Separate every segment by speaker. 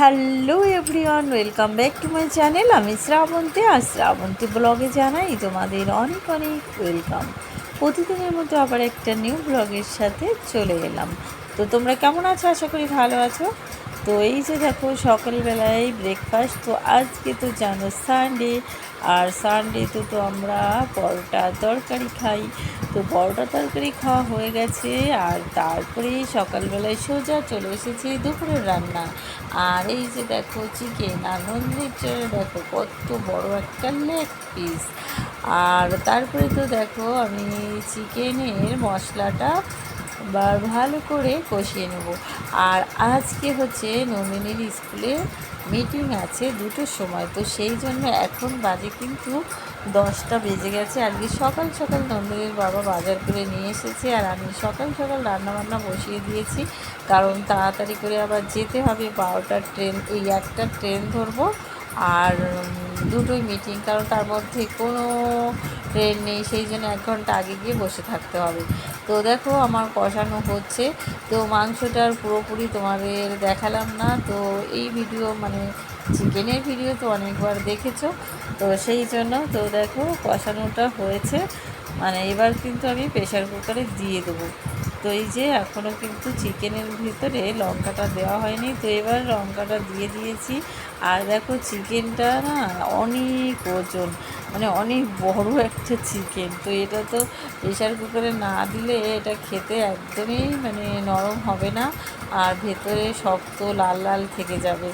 Speaker 1: Hello everyone, welcome back to my channel. আমি শ্রাবন্তী, আর শ্রাবন্তী ব্লগে জানাই তোমাদের অনেক অনেক ওয়েলকাম। প্রতিদিনের মতো আবার একটা নিউ ব্লগের সাথে চলে এলাম। তো তোমরা কেমন আছো? আশা করি ভালো আছো। তো এই যে দেখো, সকালবেলায় ব্রেকফাস্ট তো আজকে তো জানো সানডে আর সানডেতে তো তো আমরা পরোটা তরকারি খাই। তো পরোটা তরকারি খাওয়া হয়ে গেছে, আর তারপরে সকালবেলায় সোজা চলে এসেছি দুপুরের রান্না। আর এই যে দেখো চিকেন আর নন্দির জন্য দেখো কত বড় একটা লেগ পিস আর তারপরে তো দেখো আমি চিকেনের মশলাটা বা ভালো করে কষিয়ে নেব। আর আজকে হচ্ছে নন্দিনীর স্কুলে মিটিং আছে দুটোর সময়, তো সেই জন্য এখন বাজে কিন্তু দশটা বেজে গেছে। আজকে সকাল সকাল নন্দিনীর বাবা বাজার করে নিয়ে এসেছে আর আমি সকাল সকাল রান্নাবান্না বসিয়ে দিয়েছি। কারণ তাড়াতাড়ি করে আবার যেতে হবে বারোটার ট্রেন, এই একটা ট্রেন ধরবো আর দুটোই মিটিং কারণ তার মধ্যে কোনো ট্রেন নেই, সেই জন্য এক ঘণ্টা আগে গিয়ে বসে থাকতে হবে। তো দেখো আমার কষানো হচ্ছে। তো মাংসটার পুরোপুরি তোমাদের দেখালাম না। তো এই ভিডিও মানে চিকেনের ভিডিও তো অনেকবার দেখেছ। তো সেই জন্য তো দেখো কষানোটা হয়েছে। মানে এবার কিন্তু আমি প্রেশার কুকারে দিয়ে দেবো। তো এই যে এখনও কিন্তু চিকেনের ভিতরে লঙ্কাটা দেওয়া হয়নি, তো এবার লঙ্কাটা দিয়ে দিয়েছি। আর দেখো চিকেনটা না অনেক ওজন মানে অনেক বড় একটা চিকেন। তো এটা তো প্রেশার কুকারে না দিলে এটা খেতে একদমই মানে নরম হবে না, আর ভেতরে শক্ত লাল লাল থেকে যাবে।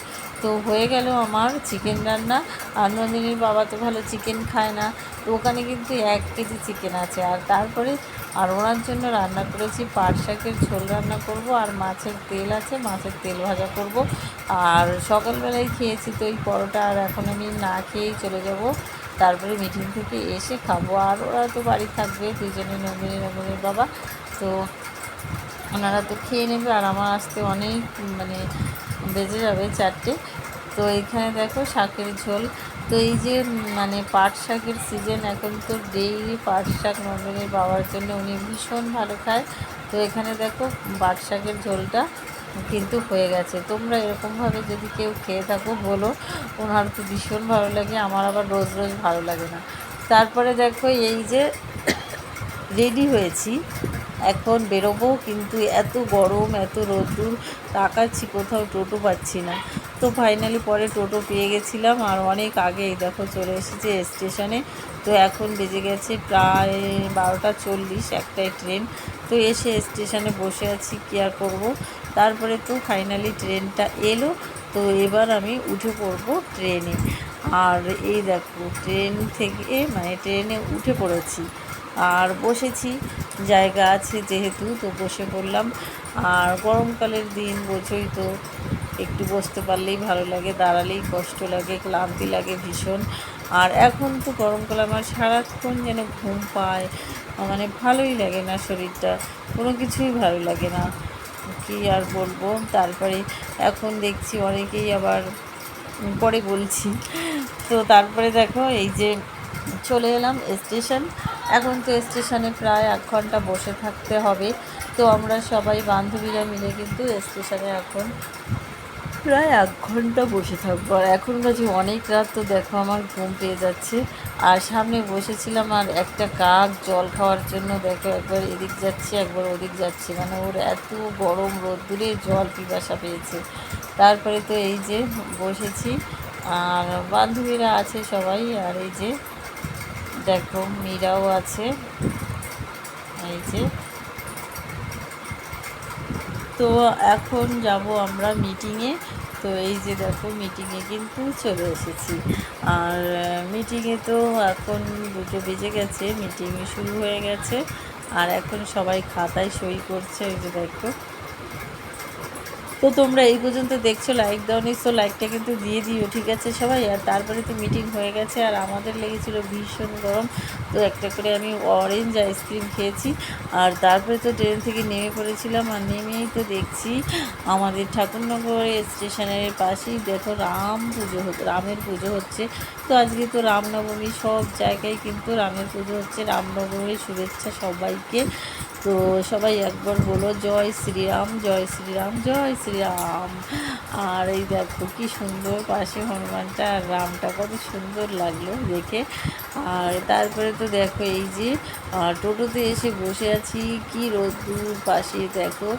Speaker 1: তো হয়ে গেল আমার চিকেন রান্না। আর নন্দিনীর বাবা তো ভালো চিকেন খায় না। তো ওখানে কিন্তু এক কেজি চিকেন আছে। আর তারপরে আর ওনার জন্য রান্না করেছি পাট শাকের ঝোল রান্না করব আর মাছের তেল আছে, মাছের তেল ভাজা করব। আর সকালবেলায় খেয়েছি তো এই পরোটা আর এখন আমি না খেয়েই চলে যাব। তারপরে মিটিং থেকে এসে খাব। আর ওরা তো বাড়ি থাকবে, দুজনে নন্দিনী, নন্দিনীর বাবা। তো ওনারা তো খেয়ে নেবে আর আমার আসতে অনেক মানে বেজে যাবে চারটে। তো এখানে দেখো শাকের ঝোল। তো এই যে মানে পাট শাকের সিজন এখন তো ডেইলি পাট শাক নন্দিনীর বাবার জন্য উনি ভীষণ ভালো খায়। তো এখানে দেখো পাট শাকের ঝোলটা কিন্তু হয়ে গেছে। তোমরা এরকমভাবে যদি কেউ খেয়ে থাকো, বলো। ওনার তো ভীষণ ভালো লাগে, আমার আবার রোজ রোজ ভালো লাগে না। তারপরে দেখো এই যে রেডি হয়েছি। এখন বেরোবো, কিন্তু এত গরম, এত রোদ্দুর, তাকাচ্ছি কোথাও টোটো পাচ্ছি না। তো ফাইনালি পরে টোটো পেয়ে গেছিলাম আর অনেক আগেই দেখো চলে এসেছে স্টেশনে। তো এখন বেজে গেছে প্রায় বারোটা চল্লিশ, একটাই ট্রেন। তো এসে স্টেশনে বসে আছি, কী আর করব? তারপরে তো ফাইনালি ট্রেনটা এলো, তো এবার আমি উঠে পড়ব ট্রেনে। আর এই দেখো ট্রেন থেকে মানে ট্রেনে উঠে পড়েছি। আর বসেছি, জায়গা আছে যেহেতু, তো বসে পড়লাম। আর গরমকালের দিন বোঝোই তো একটু বসতে পারলেই ভালো লাগে, দাঁড়ালেই কষ্ট লাগে, ক্লান্তি লাগে ভীষণ। আর এখন তো গরমকালে আমার সারাক্ষণ যেন ঘুম পায় মানে ভালোই লাগে না শরীরটা, কোনো কিছুই ভালো লাগে না। কী আর বলব? তারপরে এখন দেখছি অনেকেই আবার পরে বলছি। তো তারপরে দেখো, এই যে চলে এলাম স্টেশন। এখন তো স্টেশনে প্রায় এক ঘণ্টা বসে থাকতে হবে। তো আমরা সবাই বান্ধবীরা মিলে কিন্তু স্টেশনে এখন প্রায় এক ঘণ্টা বসে থাকব। আর এখন বাজে অনেক রাত, তো দেখো আমার ঘুম পেয়ে যাচ্ছে। আর সামনে বসেছিলাম আর একটা কাক জল খাওয়ার জন্য দেখো একবার এদিক যাচ্ছে, একবার ওদিক যাচ্ছে। মানে ওর এত গরম রোদ্দুরে জল পিপাসা পেয়েছে। তারপরে তো এই যে বসেছি। আর বান্ধবীরা আছে সবাই, আর এই যে দেখো মীরাও আছে। এই যে। তো এখন যাব আমরা মিটিংয়ে তো এই যে দেখো মিটিংয়ে কিন্তু চলে এসেছি। আর মিটিংয়ে তো এখন দুটো বেজে গেছে মিটিং শুরু হয়ে গেছে। আর এখন সবাই খাতায় সই করছে ওই যে দেখো। তো তোমরা এই পর্যন্ত দেখছ লাইক দাও, নিশ্চয় লাইকটা কিন্তু দিয়ে দিও, ঠিক আছে সবাই? আর তারপরে তো মিটিং হয়ে গেছে, আর আমাদের লেগেছিলো ভীষণ গরম। তো একটা করে আমি অরেঞ্জ আইসক্রিম খেয়েছি, আর তারপরে তো ট্রেন থেকে নেমে পড়েছিলাম, আর নেমেই তো দেখছি আমাদের ঠাকুরনগর স্টেশনের পাশেই দেখো রাম পুজো রামের পুজো হচ্ছে। তো আজকে তো রামনবমী সব জায়গায় কিন্তু রামের পুজো হচ্ছে। রামনবমীর শুভেচ্ছা সবাইকে। তো সবাই একবার বলো, জয় শ্রীরাম জয় শ্রীরাম জয় শ্রীরাম। আর এই দেখো কি সুন্দর পাশে হনুমানটা আর রামটা কত সুন্দর লাগল দেখে। আর তারপরে তো দেখো এই যে টোটোতে এসে বসে আছি, কি রোদ্দুর পাশে দেখো।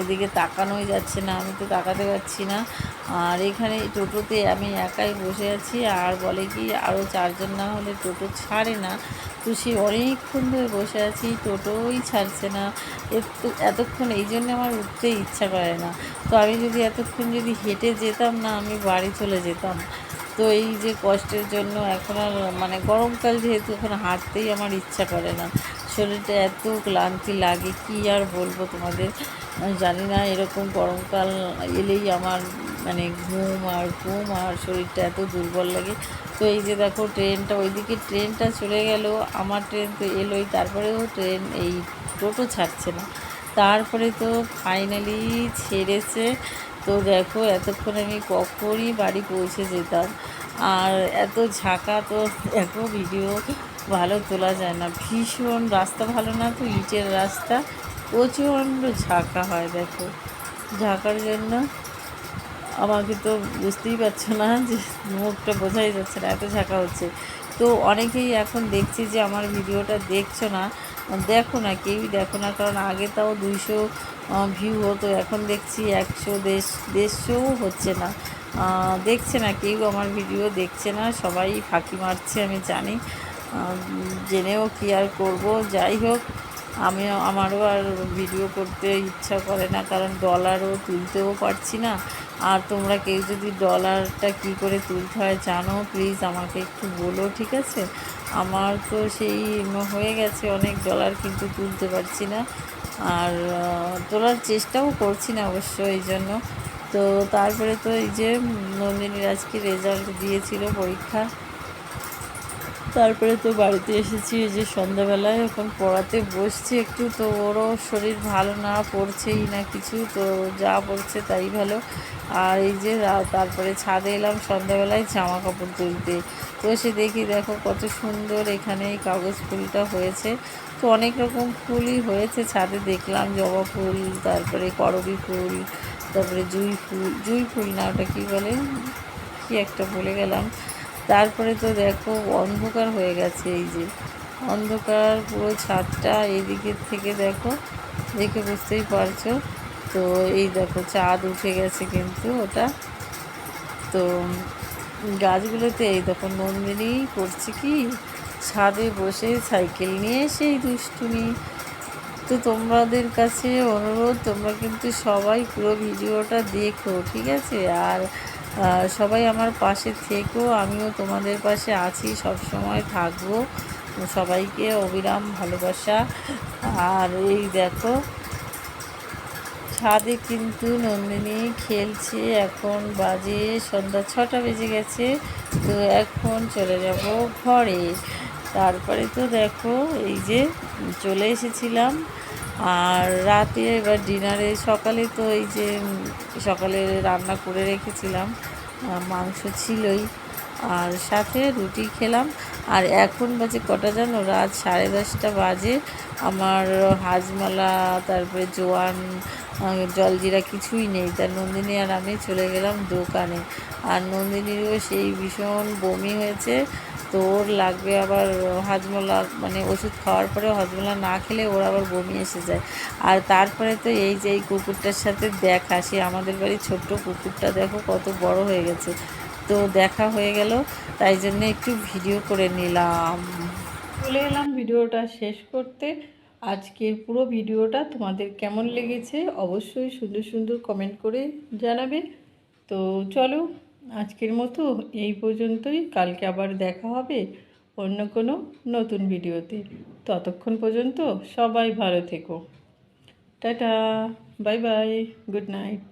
Speaker 1: এদিকে তাকানোই যাচ্ছে না, আমি তো তাকাতে পারছি না। আর এখানে টোটোতে আমি একাই বসে আছি, আর বলে কি আরও চারজন না হলে টোটো ছাড়ে না। তো সে অনেকক্ষণ ধরে বসে আছি, টোটোই ছাড়ছে না। এতক্ষণ এই জন্য আমার উঠতে ইচ্ছা করে না। তো আমি যদি এতক্ষণ যদি হেঁটে যেতাম না, আমি বাড়ি চলে যেতাম। তো এই যে কষ্টের জন্য এখন আর মানে গরমকাল যেহেতু, এখন হাঁটতেই আমার ইচ্ছা করে না। শরীরটা এত ক্লান্তি লাগে, কি আর বলব তোমাদের? জানি না, এরকম গরমকাল এলেই আমার মানে ঘুম আর ঘুম আর শরীরটা এত দুর্বল লাগে। তো এই যে দেখো ট্রেনটা, ওইদিকে ট্রেনটা চলে গেল, আমার ট্রেন তো এলোই, তারপরেও ট্রেন এই টোটো ছাড়ছে না। তারপরে তো ফাইনালি ছেড়েছে। তো দেখো এতক্ষণ আমি কখনই বাড়ি পৌঁছে যেতাম। আর এত ঝাঁকা তো, এত ভিডিও। ভালো তোলা যায় না। ভীষণ রাস্তা ভালো না তো, ইটের রাস্তা। প্রচণ্ড ঝাঁকা হয়, দেখো। ঝাঁকার জন্য আমাকে তো বুঝতেই পারছ না যে মুখটা বোঝাই যাচ্ছে না, এত ঝাঁকা হচ্ছে। তো অনেকেই এখন দেখছি যে আমার ভিডিওটা দেখছ না, দেখো না, কেউই দেখো না, কারণ আগে তাও দুইশো ভিউ হতো, এখন দেখছি একশো, দেশ, দেড়শোও হচ্ছে না। দেখছে না, কেউ আমার ভিডিও দেখছে না, সবাই ফাঁকি মারছে, আমি জানি। জেনেও কি আর করব? যাই হোক, আমিও, আমারও আর ভিডিও করতে ইচ্ছা করে না, কারণ ডলারও তুলতেও পারছি না। আর তোমরা কেউ যদি ডলারটা কি করে তুলতে হয় জানো প্লিজ আমাকে একটু বলো, ঠিক আছে? আমার তো সেই হয়ে গেছে অনেক ডলার কিন্তু তুলতে পারছি না। আর তোলার চেষ্টাও করছি না অবশ্য এই জন্য। তো তারপরে তো এই যে নন্দিনীর আজকে রেজাল্ট দিয়েছিল পরীক্ষা? তারপরে তো বাড়িতে এসেছি যে সন্ধ্যাবেলায় এখন পড়াতে বসছি একটু, তো ওরও শরীর ভালো না, পড়ছেই না কিছু, তো যা পড়ছে তাই ভালো। আর এই যে তারপরে ছাদে এলাম, সন্ধ্যাবেলায় জামা কাপড় তুলতে। তো এসে দেখি দেখো কত সুন্দর এখানে এই কাগজ ফুলটা হয়েছে। তো অনেক রকম ফুলই হয়েছে ছাদে, দেখলাম জবা ফুল, তারপরে করবি ফুল, তারপরে জুঁই ফুল জুঁই ফুল না ওটা কী বলে? কি একটা বলে গেলাম। তারপরে তো দেখো অন্ধকার হয়ে গেছে এই যে। অন্ধকার পুরো ছাদটা এদিকের থেকে দেখো, দেখে বুঝতেই পারছ। তো এই দেখো চাঁদ উঠে গেছে কিন্তু ওটা। তো গাছগুলোতে এই দেখো নন্দিনী করছে কি? ছাদে বসে সাইকেল নিয়ে সেই দুষ্টুমি। তো তোমাদের কাছে অনুরোধ, তোমরা কিন্তু সবাই পুরো ভিডিওটা দেখো, ঠিক আছে? আর সবাই আমার পাশে থেকো, আমিও তোমাদের পাশে আছি সব সময় থাকব। সবাইকে অবিরাম ভালোবাসা। আর এই দেখো, ছাদে কিন্তু নন্দিনী খেলছে। এখন বাজে সন্ধ্যা ছটা বেজে গেছে, তো এখন চলে যাব ঘরে। তারপরে তো দেখো, এই যে চলে এসেছিলাম। আর রাতে এবার ডিনারে সকালে তো এই যে সকালে রান্না করে রেখেছিলাম মাংস ছিলই। আর সাথে রুটি খেলাম। আর এখন বাজে কটা জানো? রাত সাড়ে দশটা বাজে। আমার হাজমালা, তারপরে জোয়ান জলজিরা কিছুই নেই। তার নন্দিনী আর আমি চলে গেলাম দোকানে। আর নন্দিনীরও সেই ভীষণ বমি হয়েছে। তো ওর লাগবে আবার হাজমোলা মানে ওষুধ খাওয়ার পরে হজমোলা না খেলে ওর আবার বমি এসে যায়। আর তারপরে তো এই যে এই কুকুরটার সাথে দেখা, সে আমাদের বাড়ির ছোট্ট কুকুরটা, দেখো কত বড় হয়ে গেছে। তো দেখা হয়ে গেল, তাই জন্য একটু ভিডিও করে নিলাম। চলে এলাম ভিডিওটা শেষ করতে। আজকের পুরো ভিডিওটা তোমাদের কেমন লেগেছে অবশ্যই সুন্দর সুন্দর কমেন্ট করে জানাবে। তো চলো, আজকের মতো এই পর্যন্তই। কালকে আবার দেখা হবে অন্য কোনো নতুন ভিডিওতে। ততক্ষণ পর্যন্ত সবাই ভালো থেকো। Tata, bye bye, good night.